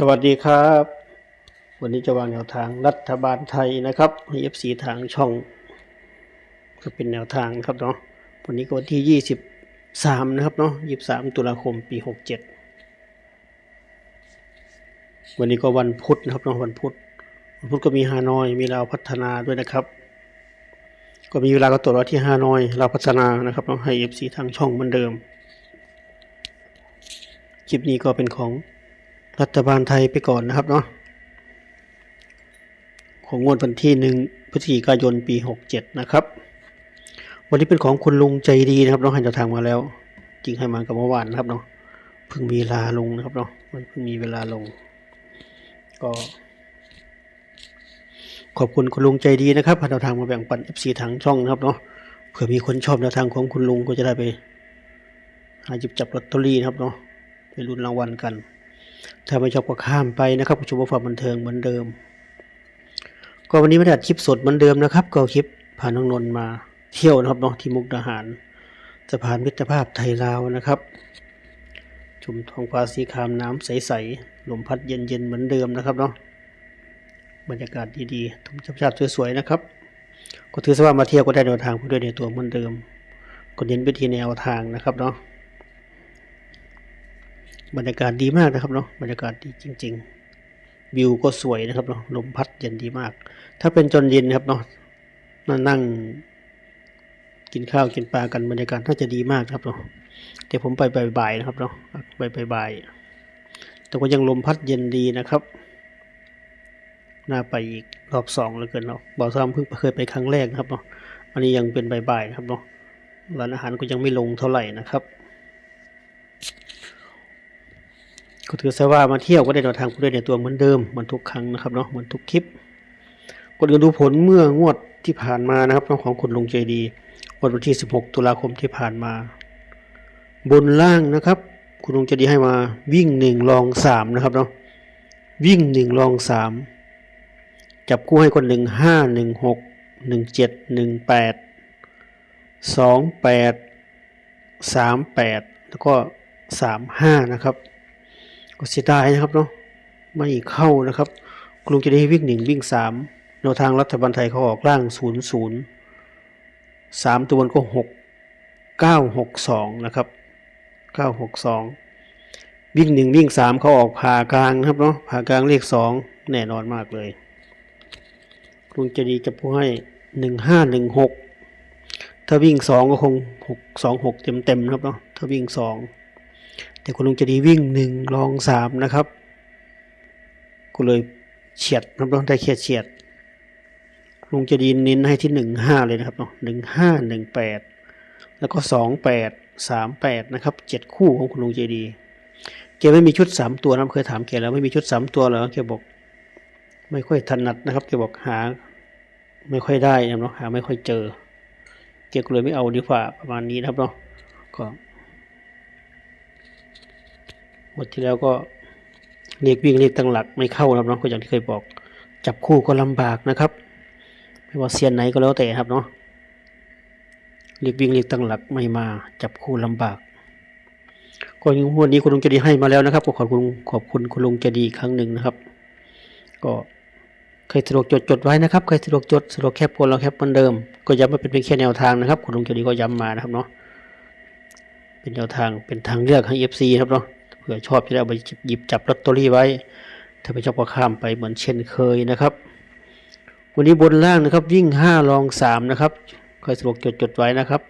สวัสดีครับ วันนี้จะวางแนวทางรัฐบาลไทยนะครับให้เอฟซีทางช่อง ก็เป็นแนวทางครับเนาะวันนี้ก็วันที่ยี่สิบสามนะครับเนาะยี่สามตุลาคมปีหกเจ็ดวันนี้ก็วันพุธนะครับเนาะวันพุธวันพุธก็มีฮานอย มีเราวพัฒนาด้วยนะครับ ก็มีเวลาก็ตรวจว่าที่ฮานอยเราวพัฒนานะครับเนาะให้เอฟซีทางช่องเหมือนเดิมคลิปนี้ก็เป็นของ รัฐบาลไทยไปก่อนนะครับเนาะของงวดวันที่หนึ่งพฤศจิกายนปีหกเจ็ดนะครับ วันนี้เป็นของคุณลุงใจดีนะครับน้องหันจะทางมาแล้ว จริงให้มากับเมื่อวานนะครับเนาะเพิ่งมีเวลาลงนะครับเนาะมันเพิ่งมีเวลาลง ก็ ขอบคุณคุณลุงใจดีนะครับแนวทางมาแบ่งปัน FC ทางช่องนะครับเนาะเผื่อมีคนชอบแนวทางของคุณลุงก็จะได้ไปหาหยิบจับลอตเตอรี่นะครับเนาะไปลุ้นรางวัลกัน ถ้าไม่ชอบก็ข้ามไปนะครับชมว่าความบันเทิงเหมือนเดิม ก็วันนี้ไม่ได้อัดคลิปสดเหมือนเดิมนะครับ ก็เอาคลิปพาน้องนนท์มาเที่ยวนะครับเนาะที่มุกดาหารสะพานมิตรภาพไทยลาวนะครับ ชมท้องฟ้าสีครามน้ำใสๆลมพัดเย็นๆเหมือนเดิมนะครับเนาะบรรยากาศดีๆทุ่งชับชาติสวยๆนะครับ ก็ถือว่ามาเที่ยวก็ได้แนวทางผู้ด้วยในตัวเหมือนเดิมก็เน้นไปที่แนวทางนะครับเนาะ บรรยากาศดีมากนะครับเนาะบรรยากาศดีจริง ๆ วิวก็สวยนะครับเนาะลมพัดเย็นดีมาก ถ้าเป็นจนเย็นนะครับเนาะมานั่ง กินข้าวกินปลากันบรรยากาศน่าจะดีมากครับเนาะเดี๋ยวผมไปบ่ายๆนะครับเนาะไปบ่ายๆแต่ก็ยังลมพัดเย็นดีนะครับน่าไปอีกรอบสองแล้วเกินเนาะบ่าวซ้ำเพิ่งเคยไปครั้งแรกนะครับเนาะอันนี้ยังเป็นบ่ายๆนะครับเนาะร้านอาหารก็ยังไม่ลงเท่าไหร่นะครับ ก็ถือซะว่ามาเที่ยวก็ได้แนวทางผู้ได้ในตัวเหมือนเดิมเหมือนทุกครั้งนะครับเนาะเหมือนทุกคลิปกดกันดูผลเมื่องวดที่ผ่านมานะครับของคุณลุงใจดีวันที่ 16 ตุลาคมที่ผ่านมา บนล่างนะครับ คุณลุงใจดีให้มาวิ่งหนึ่งลองสามนะครับเนาะวิ่งหนึ่งลองสามจับคู่ให้คนหนึ่งห้าหนึ่งหกหนึ่งเจ็ดหนึ่งแปดสองแปดสามแปดแล้วก็สามห้านะครับ ก็เสียดายนะครับเนาะไม่เข้านะครับกรุงจะได้วิ่งหนึ่งวิ่งสามแนวทางรัฐบาลไทยเขาออกล่างศูนย์ศูนย์สามตัวบนก็หกเก้าหกสองนะครับเก้าหกสองวิ่งหนึ่งวิ่งสามเขาออกผ่ากลางนะครับเนาะผ่ากลางเลขสองแน่นอนมากเลยกรุงจะดีจะพูดให้หนึ่งห้าหนึ่งหกถ้าวิ่งสองก็คงหกสองหกเต็มเต็มครับเนาะถ้าวิ่งสอง แต่คุณลุงจะดีวิ่งหนึ่งลองสามนะครับก็เลยเฉียดนับต้องได้แค่เฉียดลุงจะดีเน้นให้ที่หนึ่งห้าเลยนะครับเนาะหนึ่งห้าหนึ่งแปดแล้วก็สองแปดสามแปดนะครับเจ็ดคู่ของคุณลุงเจดีแกไม่มีชุดสามตัวนะเคยถามแกแล้วไม่มีชุดสามตัวเหรอแกบอก ไม่ค่อยถนัดนะครับแกบอกหา ไม่ค่อยได้นะเนาะหาไม่ค่อยเจอแกก็เลยไม่เอาดีกว่าประมาณนี้นะครับเนาะก็ หมดที่แล้วก็เรียกวิ่งเรียกตั้งหลักไม่เข้านะครับเนาะก็อย่างที่เคยบอก จับคู่ก็ลำบากนะครับ ไม่ว่าเซียนไหนก็แล้วแต่ครับเนาะเรียกวิ่งเรียกตั้งหลักไม่มา จับคู่ลำบากก็ยังวันนี้คุณลุงจะดีให้มาแล้วนะครับ ก็ขอบคุณขอบคุณคุณลุงจะดีอีกครั้งหนึ่งนะครับ ก็ใครสะดวกจดจดไว้นะครับใครสะดวกจดสะดวกแคปคนเราแคปเหมือนเดิม ก็ย้ำมาเป็นเพียงแค่แนวทางนะครับคุณลุงจะดีก็ย้ำมานะครับเนาะเป็นแนวทางเป็นทางเลือกให้ FC ครับเนาะ ผื่อชอบจะได้เอาไปหยิบจับลอตเตอรี่ไว้ ถ้าไม่ชอบก็ข้ามไปเหมือนเช่นเคยนะครับ วันนี้บนล่างนะครับวิ่งห้าลองสามนะครับคอยสะดวกจดจดไว้นะครับ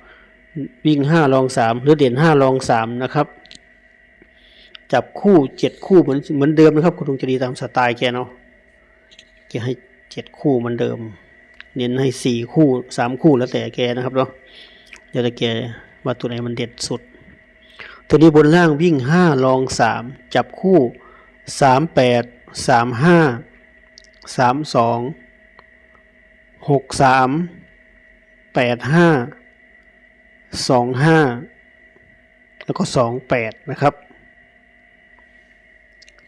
วิ่งห้าลองสามหรือเด่นห้าลองสามนะครับ จับคู่เจ็ดคู่เหมือนเหมือนเดิมนะครับ คุณลุงจะดีตามสไตล์แกเนาะแกให้เจ็ดคู่เหมือนเดิม เน้นให้สี่คู่สามคู่แล้วแต่แกนะครับเนาะเดี๋ยวแต่แกว่าตัวไหนมันเด็ดสุด ตัวนี้บนล่างวิ่ง 5 ลอง 3 จับคู่ 38 35 32 63 85 25 แล้วก็ 28 นะครับ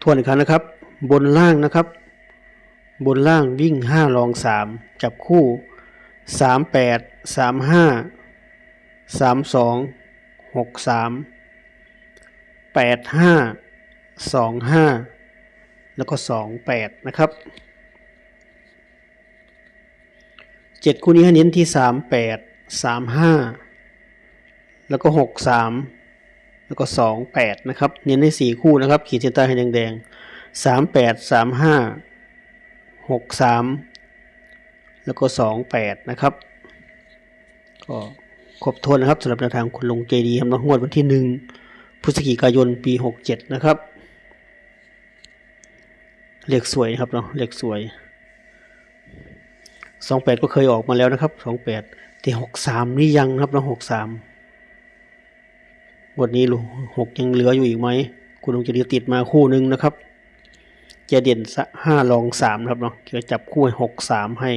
ทวนอีกครั้งนะครับ บนล่างนะครับ บนล่างวิ่ง 5 ลอง 3 จับคู่ 38 35 32 63 แปดห้าสองห้าแล้วก็สองแปดนะครับเจ็ดคู่นี้ให้เน้นที่สามแปดสามห้าแล้วก็หกสามแล้วก็สองแปดนะครับ เน้นให้สี่คู่นะครับ ขีดเส้นใต้ให้แดงๆสามแปดสามห้าหกสามแล้วก็สองแปดนะครับ ก็ครบถ้วนนะครับสำหรับแนวทางคุณลงเจดีครับเนาะงวดวันที่หนึ่ง พฤศจิกายนปีหกเจ็ดนะครับ เลขสวยครับเนาะเลขสวยสองแปดก็เคยออกมาแล้วนะครับสองแปดแต่หกสามนี่ยังครับเนาะหกสามวันนี้ลุงหกยังเหลืออยู่อีกไหม คุณลุงเจดีติดมาคู่หนึ่งนะครับจะเด่นสะห้ารองสามครับเนาะเกี่ยวจับคู่ให้หกสามให้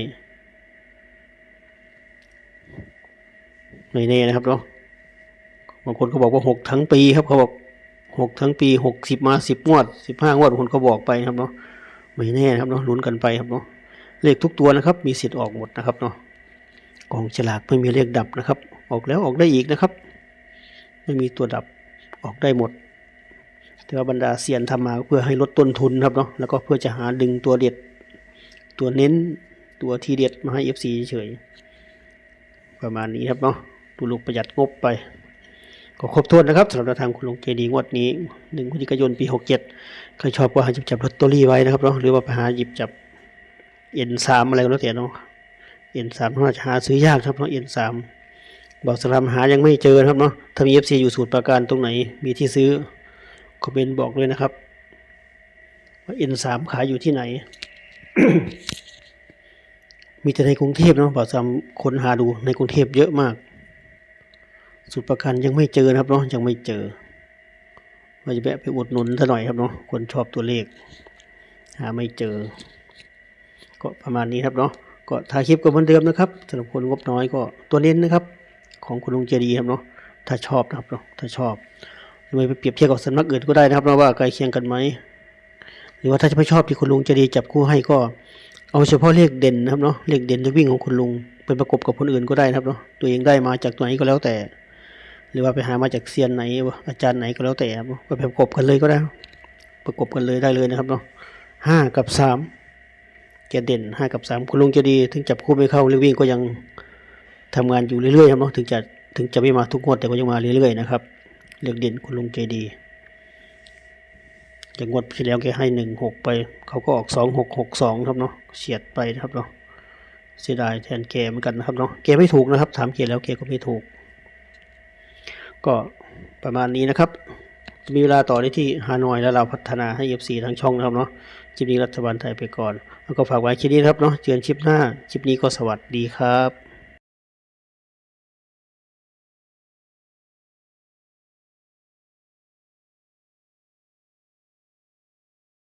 ไม่แน่นะครับเนาะ บางคนเขาบอกว่าหกทั้งปีครับเขาบอกหกทั้งปีหกสิบมาสิบงวดสิบห้างวดคนเขาบอกไปครับเนาะไม่แน่ครับเนาะลุ้นกันไปครับเนาะเลขทุกตัวนะครับ มีสิทธิ์ออกหมดนะครับเนาะกองฉลากไม่มีเลขดับนะครับ ออกแล้วออกได้อีกนะครับ ไม่มีตัวดับออกได้หมดแต่ว่าบรรดาเซียนทำมาเพื่อให้ลดต้นทุนครับเนาะแล้วก็เพื่อจะหาดึงตัวเด็ด ตัวเน้นตัวทีเด็ดมาให้ FC เฉยประมาณนี้ครับเนาะตูลูกประหยัดงบไป ก็ครบถ้วนนะครับสำหรับแนวทางคุณลุงเจดีงวดนี้หนึ่งพฤศจิกายนปีหกเจ็ดใครชอบก็หาหยิบจับลอตเตอรี่ไว้นะครับเนาะหรือว่าไปหาหยิบจับเอ็นสามอะไรก็แล้วแต่เนาะเอ็นสามน่าจะหาซื้อยากครับเนาะเอ็นสามบอกสลามหายังไม่เจอครับเนาะถ้ามีเอฟซีอยู่สูตรประการตรงไหน มีที่ซื้อคอมเมนต์บอกเลยนะครับว่าเอ็นสามขายอยู่ที่ไหน มีแต่ในกรุงเทพเนาะบอกสลามค้นหาดูในกรุงเทพเยอะมาก สูตรประกันยังไม่เจอนะครับเนาะยังไม่เจอว่าจะแวะไปอุดหนุนซะหน่อยครับเนาะคนชอบตัวเลข หาไม่เจอ ก็ประมาณนี้ครับเนาะก็ถ่ายคลิปก็เหมือนเดิมนะครับสำหรับคนงบน้อยก็ตัวเน้นนะครับ ของคุณลุงเจดีครับเนาะถ้าชอบนะครับเนาะถ้าชอบหรือไปเปรียบเทียบกับสำนักอื่นก็ได้นะครับเนาะว่าใกล้เคียงกันไหมหรือว่าถ้าจะไม่ชอบที่คุณลุงเจดีจับคู่ให้ก็ เอาเฉพาะเลขเด่นนะครับเนาะเลขเด่นจะวิ่งของคุณลุงเป็นประกบกับคนอื่นก็ได้นะครับเนาะตัวเองได้มาจากตัวไหนก็แล้วแต่ หรือว่าไปหามาจากเซียนไหนอาจารย์ไหนก็แล้วแต่ก็ไปประกบกันเลยก็ได้ ประกบกันเลยได้เลยนะครับเนาะห้ากับสามจะเด่นห้ากับสามคุณลุงจะดี ถึงจับคู่ไม่เข้าหรือวิ่งก็ยังทำงานอยู่เรื่อยๆครับเนาะถึงจะถึงจะไม่มาทุกงวดแต่ก็ยังมาเรื่อยๆนะครับเลือกเด่นคุณลุงใจดีอย่างงวดที่แล้วแกให้หนึ่งหกไป เขาก็ออกสองหกหกสองครับเนาะเฉียดไปนะครับเนาะเสียดายแทนแกเหมือนกันนะครับเนาะแกไม่ถูกนะครับ ถามแกแล้วแกก็ไม่ถูก ก็ประมาณนี้นะครับมีเวลาต่อได้ที่ฮานอยแล้วเราพัฒนาให้ FC ทั้งช่องนะครับเนาะคลิปนี้รัฐบาลไทยไปก่อน แล้วก็ฝากไว้คลิปนี้ครับเนาะเจอกันคลิปหน้าคลิปนี้ก็สวัสดีครับ